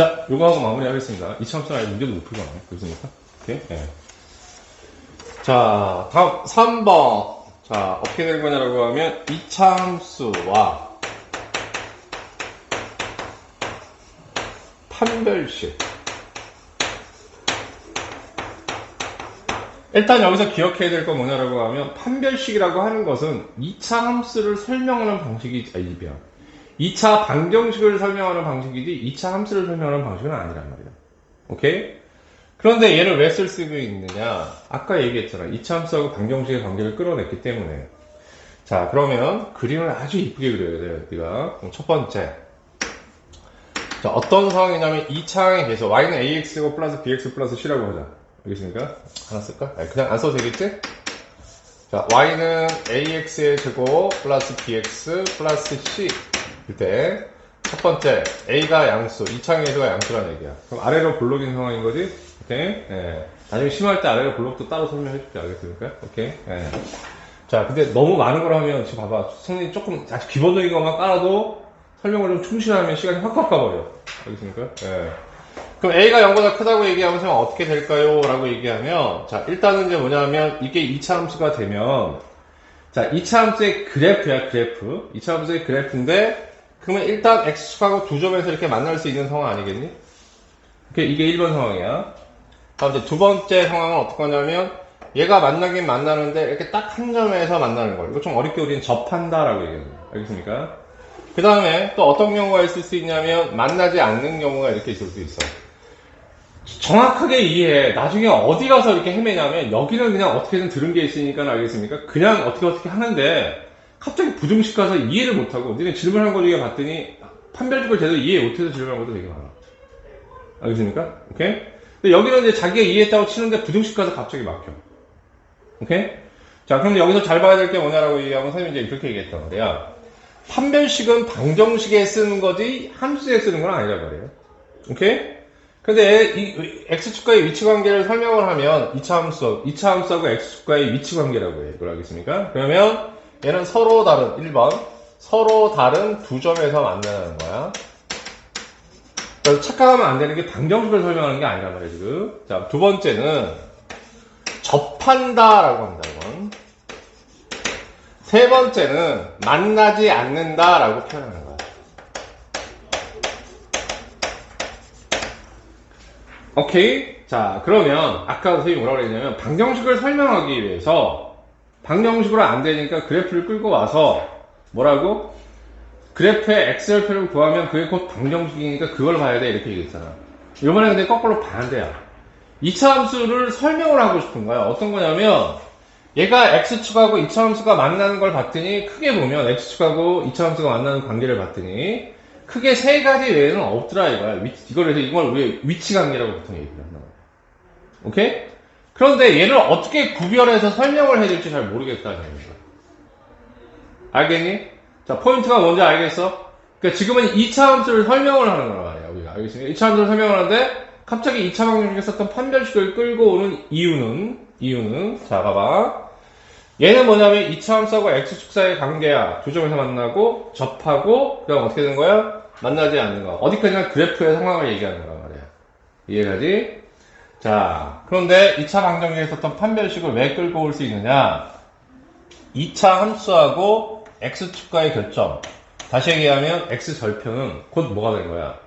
자, 요거 하고 마무리하겠습니다. 이차함수 아예 문제도 못 풀거나. 그렇습니까? 오케이? 예. 자, 다음 3번. 자, 어떻게 된 거냐라고 하면 이차함수와 판별식. 일단 여기서 기억해야 될 건 뭐냐라고 하면 판별식이라고 하는 것은 2차 함수를 설명하는 방식이 아니 미안. 2차 방정식을 설명하는 방식이지 2차 함수를 설명하는 방식은 아니란 말이야. 오케이? 그런데 얘를 왜 쓸 수 있느냐? 아까 얘기했잖아. 2차 함수하고 방정식의 관계를 끌어냈기 때문에. 자, 그러면 그림을 아주 이쁘게 그려야 돼요. 우리가. 첫 번째. 자, 어떤 상황이냐면 2차항에 계속 y는 ax고 플러스 bx 플러스 c라고 하자. 알겠습니까? 하나 쓸까? 아니, 그냥 안 써도 되겠지? 자, y는 ax의 제곱 플러스 bx 플러스 c 일 때, 첫 번째, a가 양수, 2차항의 수가 양수라는 얘기야. 그럼 아래로 블록인 상황인 거지? 오케이? 예. 나중에 심할 때 아래로 블록도 따로 설명해 줄게. 알겠습니까? 오케이? 예. 자, 근데 너무 많은 걸 하면, 지금 봐봐. 선생님 조금, 아주 기본적인 것만 깔아도 설명을 좀 충실하면 시간이 확확 가버려. 알겠습니까? 예. 그럼 A가 0보다 크다고 얘기하면서 어떻게 될까요? 라고 얘기하면, 자, 일단은 이제 뭐냐면, 이게 2차 함수가 되면, 자, 2차 함수의 그래프야, 그래프. 2차 함수의 그래프인데, 그러면 일단 X축하고 두 점에서 이렇게 만날 수 있는 상황 아니겠니? 이게, 이게 1번 상황이야. 다음 이제 두 번째 상황은 어떻게 하냐면, 얘가 만나긴 만나는데, 이렇게 딱 한 점에서 만나는 거예요. 이거 좀 어렵게 우리는 접한다라고 얘기해요. 알겠습니까? 그 다음에 또 어떤 경우가 있을 수 있냐면 만나지 않는 경우가 이렇게 있을 수 있어. 정확하게 이해해. 나중에 어디 가서 이렇게 헤매냐면 여기는 그냥 어떻게든 들은 게 있으니까 알겠습니까? 그냥 어떻게 어떻게 하는데 갑자기 부등식 가서 이해를 못하고 니네 질문한 거 중에 봤더니 판별식을 제대로 이해 못해서 질문한 것도 되게 많아. 알겠습니까? 오케이? 근데 여기는 이제 자기가 이해했다고 치는데 부등식 가서 갑자기 막혀. 오케이? 자, 그런데 여기서 잘 봐야 될 게 뭐냐라고 얘기하면 선생님이 이제 그렇게 얘기했단 말이야. 판별식은 방정식에 쓰는 거지 함수에 쓰는 건 아니란 말이에요. 오케이? 근데 이 x축과의 위치 관계를 설명을 하면 2차 함수, 2차 함수하고 x축과의 위치 관계라고. 이걸 알겠습니까? 그러면 얘는 서로 다른 1번 서로 다른 두 점에서 만나는 거야. 그래서 착각하면 안 되는 게 방정식을 설명하는 게 아니란 말이에요, 지금. 자, 두 번째는 접한다라고 합니다, 이건. 세 번째는 만나지 않는다라고 표현하는 거야. 오케이. 자, 그러면 아까 선생님이 뭐라고 그랬냐면 방정식을 설명하기 위해서 방정식으로 안 되니까 그래프를 끌고 와서 뭐라고? 그래프의 x절표를 구하면 그게 곧 방정식이니까 그걸 봐야 돼 이렇게 얘기했잖아. 이번에 근데 거꾸로 반대야. 2차 함수를 설명을 하고 싶은 거야. 어떤 거냐면 얘가 x축하고 2차 함수가 만나는 걸 봤더니 크게 보면 x축하고 2차 함수가 만나는 관계를 봤더니 크게 세 가지 외에는 없더라 이거야. 위, 이걸 해서 이걸 우리 위치 관계라고 보통 얘기를 한다. 오케이? 그런데 얘를 어떻게 구별해서 설명을 해야 될지 잘 모르겠다는 거야. 알겠니? 자, 포인트가 뭔지 알겠어? 그러니까 지금은 2차 함수를 설명을 하는 거란 말이야, 우리가. 알겠습니까? 2차 함수를 설명을 하는데, 갑자기 2차 방정식에 썼던 판별식을 끌고 오는 이유는, 이유는, 자, 봐봐. 얘는 뭐냐면 2차 함수하고 x축 사이의 관계야. 두 점에서 만나고, 접하고, 그 다음 어떻게 되는 거야? 만나지 않는 거. 어디까지나 그래프의 상황을 얘기하는 거란 말이야. 이해가지? 자, 그런데 2차 방정식에 썼던 판별식을 왜 끌고 올 수 있느냐? 2차 함수하고 x축과의 교점. 다시 얘기하면 x절표는 곧 뭐가 된 거야?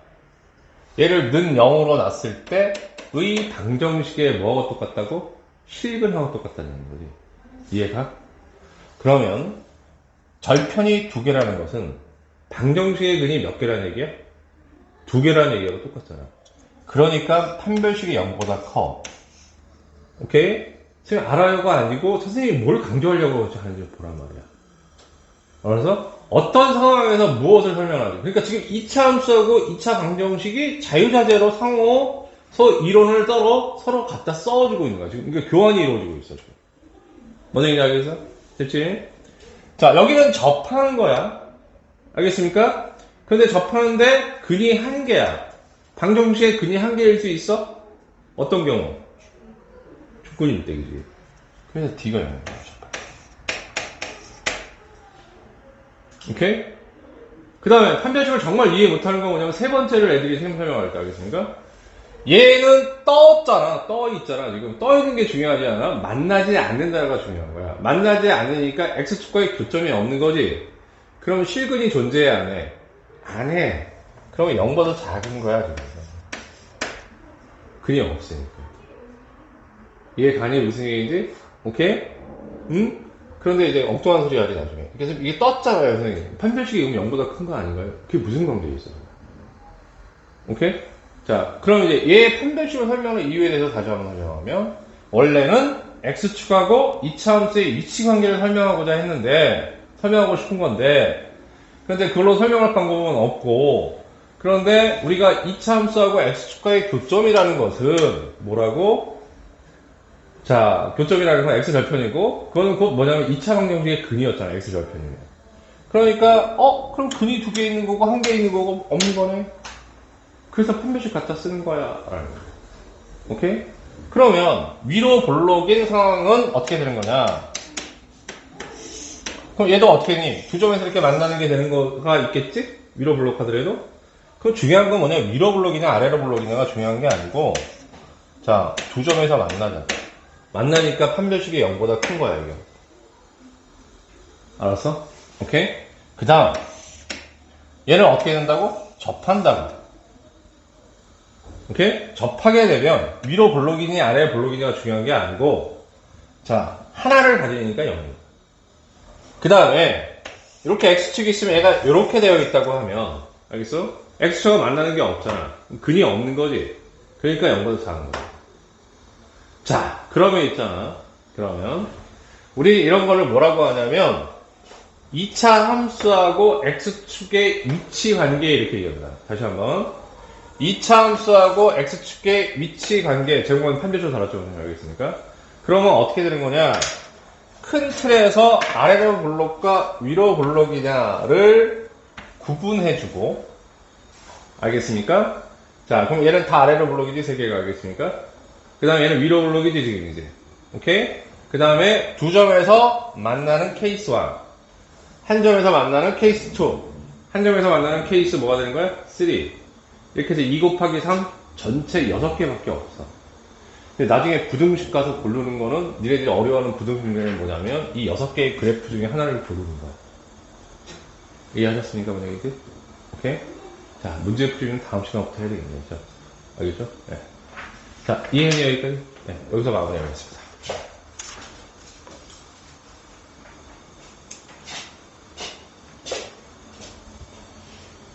얘를 는 0으로 놨을 때의 방정식에 뭐하고 똑같다고? 실근하고 똑같다는 거지. 이해가? 그러면 절편이 두 개라는 것은 방정식의 근이 몇 개라는 얘기야? 두 개라는 얘기하고 똑같잖아. 그러니까 판별식이 0보다 커. 오케이? 선생님 알아요가 아니고 선생님이 뭘 강조하려고 하는지 보란 말이야. 그래서 어떤 상황에서 무엇을 설명하지? 그러니까 지금 2차 함수하고 2차 방정식이 자유자재로 상호 서 이론을 떨어 서로 갖다 써주고 있는 거야. 지금 이게 교환이 이루어지고 있어. 지금. 뭔 얘기인지 알겠어? 됐지? 자, 여기는 접하는 거야. 알겠습니까? 근데 접하는데 근이 한 개야. 방정식의 근이 한 개일 수 있어? 어떤 경우? 조건일 때이지. 그래서 D가 0이야. 오케이? 그 다음에 판별식을 정말 이해 못하는 건 뭐냐면 세 번째를 애들이 설명할 때 알겠습니까? 얘는 떴잖아. 떠 있잖아. 지금 떠 있는 게 중요하지 않아? 만나지 않는다가 중요한 거야. 만나지 않으니까 X축과의 교점이 없는 거지. 그럼 실근이 존재해, 안 해? 안 해. 그러면 0보다 작은 거야, 지금. 근이 없으니까. 이해 가니 무슨 얘기인지? 오케이? 응? 그런데 이제 엉뚱한 소리 하지, 나중에. 그래서 이게 떴잖아요, 선생님. 판별식이 그럼 0보다 큰 거 아닌가요? 그게 무슨 관계에 있어요? 오케이? 자, 그럼 이제 얘 판별식을 설명하는 이유에 대해서 다시 한번 설명하면, 원래는 x축하고 이차함수의 위치 관계를 설명하고자 했는데, 설명하고 싶은 건데, 그런데 그걸로 설명할 방법은 없고, 그런데 우리가 이차함수하고 x축과의 교점이라는 것은 뭐라고? 자, 교점이라는 건 x절편이고, 그거는 곧 뭐냐면 2차 방정식의 근이었잖아, x절편이면. 그러니까, 어, 그럼 근이 두 개 있는 거고, 한 개 있는 거고, 없는 거네? 그래서 판별식 갖다 쓰는 거야. 오케이? 그러면, 위로 볼록인 상황은 어떻게 되는 거냐? 그럼 얘도 어떻게 했니? 두 점에서 이렇게 만나는 게 되는 거가 있겠지? 위로 블록 하더라도? 그 중요한 건 뭐냐? 위로 블록이냐, 아래로 블록이냐가 중요한 게 아니고, 자, 두 점에서 만나자. 만나니까 판별식이 0보다 큰 거야, 이게. 알았어? 오케이? 그 다음. 얘는 어떻게 된다고? 접한다고. 오케이? 접하게 되면 위로 블록이니 아래 블록이니가 중요한 게 아니고 자 하나를 가지니까 0이에요. 그 다음에 이렇게 x축이 있으면 얘가 이렇게 되어 있다고 하면 알겠어? x축과 만나는 게 없잖아. 근이 없는 거지. 그러니까 0보다 작은 거야. 자 그러면 있잖아. 그러면 우리 이런 거를 뭐라고 하냐면 2차 함수하고 x축의 위치 관계 이렇게 얘기합니다. 다시 한번 2차 함수하고 x축의 위치 관계 제공한 판별식으로 달았죠. 알겠습니까? 그러면 어떻게 되는 거냐? 큰 틀에서 아래로 블록과 위로 블록이냐를 구분해주고 알겠습니까? 자 그럼 얘는 다 아래로 블록이지 세 개가 알겠습니까? 그 다음에 얘는 위로 블록이지 지금 이제 오케이? 그 다음에 두 점에서 만나는 케이스 1 한 점에서 만나는 케이스 2 한 점에서 만나는 케이스 뭐가 되는 거야? 3 이렇게 해서 2 곱하기 3 전체 6개밖에 없어. 근데 나중에 부등식 가서 고르는 거는 니네들이 어려워하는 부등식 문제는 뭐냐면 이 6개의 그래프 중에 하나를 고르는 거야. 이해하셨습니까, 만약에? 오케이? 자, 문제 풀이는 다음 시간부터 해야 되겠네요. 알겠죠? 네. 자, 이해했네요, 여기까지? 네, 여기서 마무리하겠습니다.